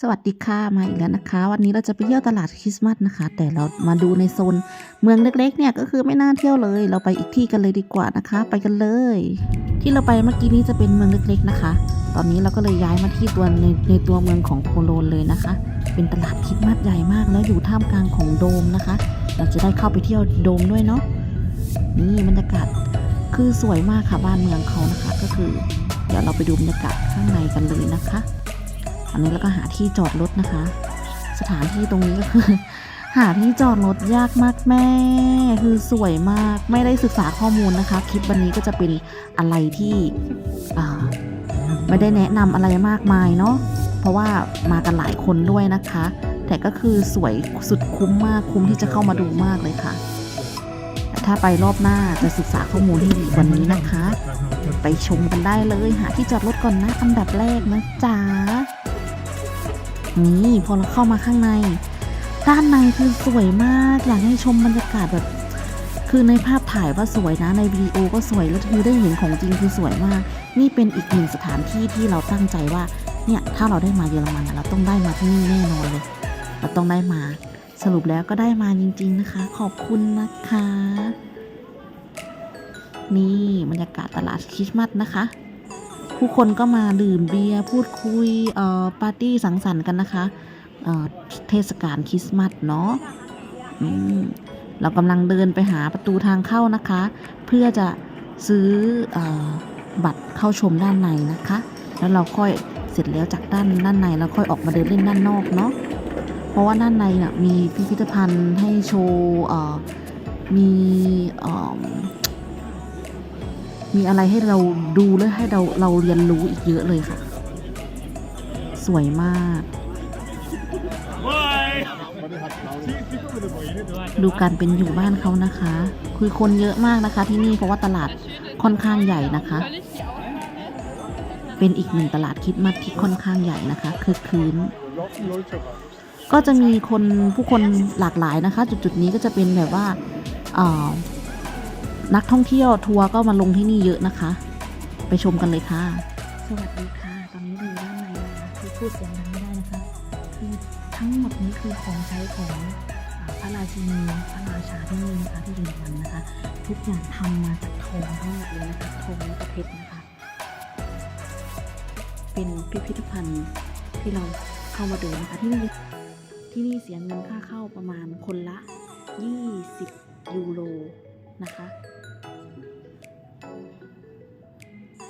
สวัสดีค่ะมาอีกแล้วนะคะ วันนี้เราจะไปเที่ยวตลาดคริสต์มาสนะคะ แต่เรามาดูในโซนเมืองเล็กๆเนี่ยก็คือไม่น่าเที่ยวเลย เราไปอีกที่กันเลยดีกว่านะคะ ไปกันเลย ที่เราไปเมื่อกี้นี้จะเป็นเมืองเล็กๆนะคะ ตอนนี้เราก็เลยย้ายมาที่ตัวในในตัวเมืองของโคโลนเลยนะคะ เป็นตลาดคริสต์มาสใหญ่มากแล้วอยู่ท่ามกลางของโดมนะคะ เราจะได้เข้าไปเที่ยวโดมด้วยเนาะนี่บรรยากาศคือสวยมากค่ะบ้านเมืองเขานะคะ ก็คือ เดี๋ยวเราไปดูบรรยากาศข้างในกันเลยนะคะ อันนี้แล้วก็หาที่จอดรถนะคะ สถานที่ตรงนี้ก็คือ หาที่จอดรถยากมากแม่ คือสวยมากไม่ได้ศึกษาข้อมูลนะคะ คลิปวันนี้ก็จะเป็นอะไรที่ไม่ได้แนะนำอะไรมากมายเนาะเพราะว่ามากันหลายคนด้วยนะคะ แต่ก็คือสวยสุดคุ้มมากคุ้มที่จะเข้ามาดูมากเลยค่ะถ้าไปรอบหน้าจะศึกษาข้อมูลให้ดีกว่านี้นะคะ ไปชมกันได้เลยหาที่จอดรถก่อนนะ อันดับแรกนะจ๊ะ นี่พอเราเข้ามาข้างใน ด้านในคือสวยมากอยากให้ชมบรรยากาศแบบ คือในภาพถ่ายว่าสวยนะในวิดีโอก็สวยแล้วคือได้เห็นของจริงคือสวยมาก นี่เป็นอีกหนึ่งสถานที่ที่เราตั้งใจว่าเนี่ยถ้าเราได้มาเยอรมันเราต้องได้มาที่นี่แน่นอนเลย เราต้องได้มาสรุปแล้วก็ได้มาจริง ๆนะคะ ขอบคุณนะคะ นี่บรรยากาศตลาดคริสต์มาสนะคะ ผู้คนก็มาดื่มเบียร์พูดคุยเอ่อปาร์ตี้สังสรรค์กันนะคะเอ่อเทศกาลคริสต์มาสเนาะอืมเรากำลังเดินไปหาประตูทางเข้านะคะ เพื่อจะซื้ออบัตรเข้าชมด้านในนะคะ แล้วเราค่อยเสร็จแล้วจากด้านด้านในเราค่อยออกมาเดินเล่นด้านนอกเนาะเพราะว่าด้านในน่ะมีพิพิธภัณฑ์ให้โชว์มีอ มีอะไรให้เราดูและให้เราเราเรียนรู้อีกเยอะเลยค่ะ สวยมาก ดูการเป็นอยู่บ้านเขานะคะ คือคนเยอะมากนะคะที่นี่เพราะว่าตลาดค่อนข้างใหญ่นะคะ เป็นอีกหนึ่งตลาดคิดมัดที่ค่อนข้างใหญ่นะคะ คือคืนก็จะมีคนผู้คนหลากหลายนะคะ จุดๆนี้ก็จะเป็นแบบว่าอ่อ นักท่องเที่ยวทัวร์ก็มาลงที่นี่เยอะนะคะ ไปชมกันเลยค่ะ สวัสดีค่ะ ตอนนี้เราอยู่ด้านในนะคะคือพูดเสียงดังไม่ได้นะคะคือทั้งหมดนี้คือของใช้ของอพระราชินีพระราชาที่นี่นะคะที่เยอรมันนะคะ ทุกอย่างทำมาจากทองทั้งหมดเลยนะคะทองและเพชรนะคะ เป็นพิพิธภัณฑ์ที่เราเข้ามาดูนะคะที่นี่ที่นี่เสียเงินค่าเข้าประมาณคนละ 20 ยูโรนะคะ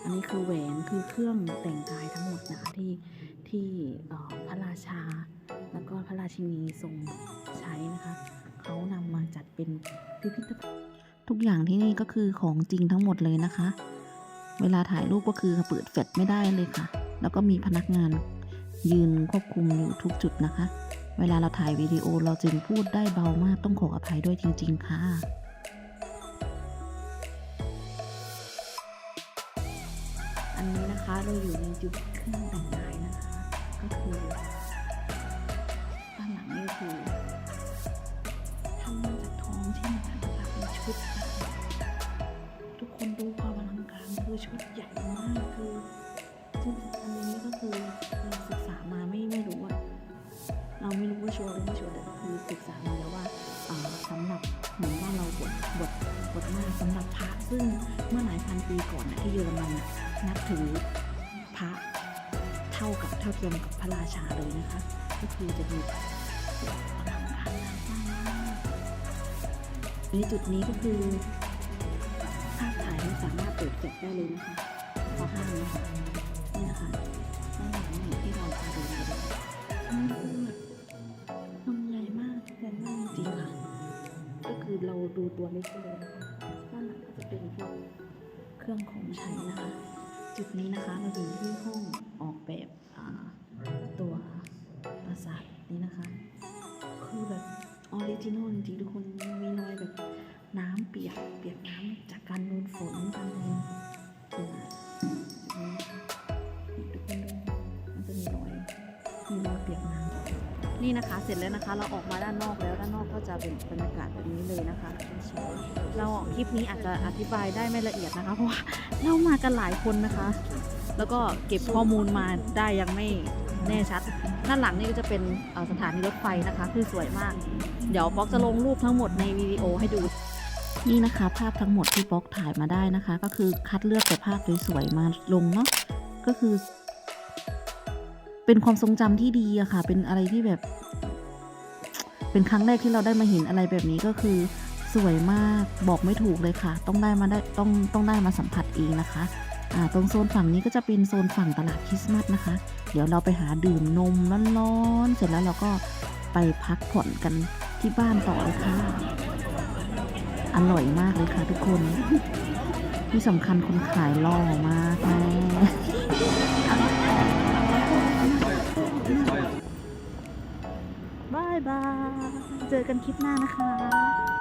อันนี้คือแหวนคือเครื่องแต่งกายทั้งหมดนะคะที่ที่พระราชา แล้วก็พระราชินีทรงใช้นะคะเขานำมาจัดเป็นพิพิธภัณฑ์ทุกอย่างที่นี่ก็คือของจริงทั้งหมดเลยนะคะ เวลาถ่ายรูปก็คือเปิดแฟลชไม่ได้เลยค่ะ แล้วก็มีพนักงานยืนควบคุมอยู่ทุกจุดนะคะ เวลาเราถ่ายวิดีโอเราจึงพูดได้เบามากต้องขออภัยด้วยจริง ๆ ค่ะ นะคะ เราอยู่ในจุดเครื่องแต่งกายนะคะ ก็คือด้านหลังนี่คือทำมาจากทองเช่นกันนะคะเป็นชุด ทุกคนดูความอลังการคือชุดใหญ่มากคือชุดอันนี้ก็คือเราศึกษามาไม่ไม่รู้อะเราไม่รู้ว่าชัวร์หรือไม่ชัวร์แต่คือศึกษามาแล้วว่า สำหรับเหมือนว่าเราบทบทบทมากสำหรับพระซึ่งเมื่อหลายพันปีก่อนนะที่เยอรมันนับถือพระเท่ากับเท่าเทียมกับพระราชาเลยนะคะ ก็คือจะมีอลังการงานสร้างมากในจุดนี้ก็คือภาพถ่ายไม่สามารถเปิดเก็บได้เลยนะคะเพราะห้ามนะคะนี่นะคะด้านหลังนี่ที่เราไปดูนี่คือน คือเราดูตัวเล็กไปเลยนะคะด้านหลังก็จะเป็นพวกเครื่องของใช้นะคะ จุดนี้นะคะเราอยู่ที่ห้องออกแบบตัวปราสาทนี้นะคะ คือแบบออริจินอลจริงๆทุกคนมีรอยแบบน้ำเปียกเปียกน้ำจากการโดนฝนกันเลยตัวนี้นะคะ นี่นะคะเสร็จแล้วนะคะ เราออกมาด้านนอกแล้วด้านนอกก็จะเป็นบรรยากาศแบบนี้เลยนะคะ เราคลิปนี้อาจจะอธิบายได้ไม่ละเอียดนะคะ เพราะว่าเรามากันหลายคนนะคะ แล้วก็เก็บข้อมูลมาได้ยังไม่แน่ชัด ด้านหลังนี่ก็จะเป็นสถานีรถไฟนะคะ คือสวยมาก เดี๋ยวป๊อกจะลงรูปทั้งหมดในวิดีโอให้ดูนี่นะคะ ภาพทั้งหมดที่ป๊อกถ่ายมาได้นะคะ ก็คือคัดเลือกแต่ภาพสวยๆมาลงเนาะก็คือ เป็นความทรงจำที่ดีอะค่ะ เป็นอะไรที่แบบ เป็นครั้งแรกที่เราได้มาเห็นอะไรแบบนี้ก็คือสวยมากบอกไม่ถูกเลยค่ะ ต้องได้มาได้ต้องต้องได้มาสัมผัสเองนะคะอ่าตรงโซนฝั่งนี้ก็จะเป็นโซนฝั่งตลาดคริสต์มาสนะคะ เดี๋ยวเราไปหาดื่มนมร้อนๆเสร็จแล้วเราก็ไปพักผ่อนกันที่บ้านต่อเลยค่ะอร่อยมากเลยค่ะทุกคน ที่สำคัญคนขายหล่อมากแม่ บาย เจอกันคลิปหน้านะคะ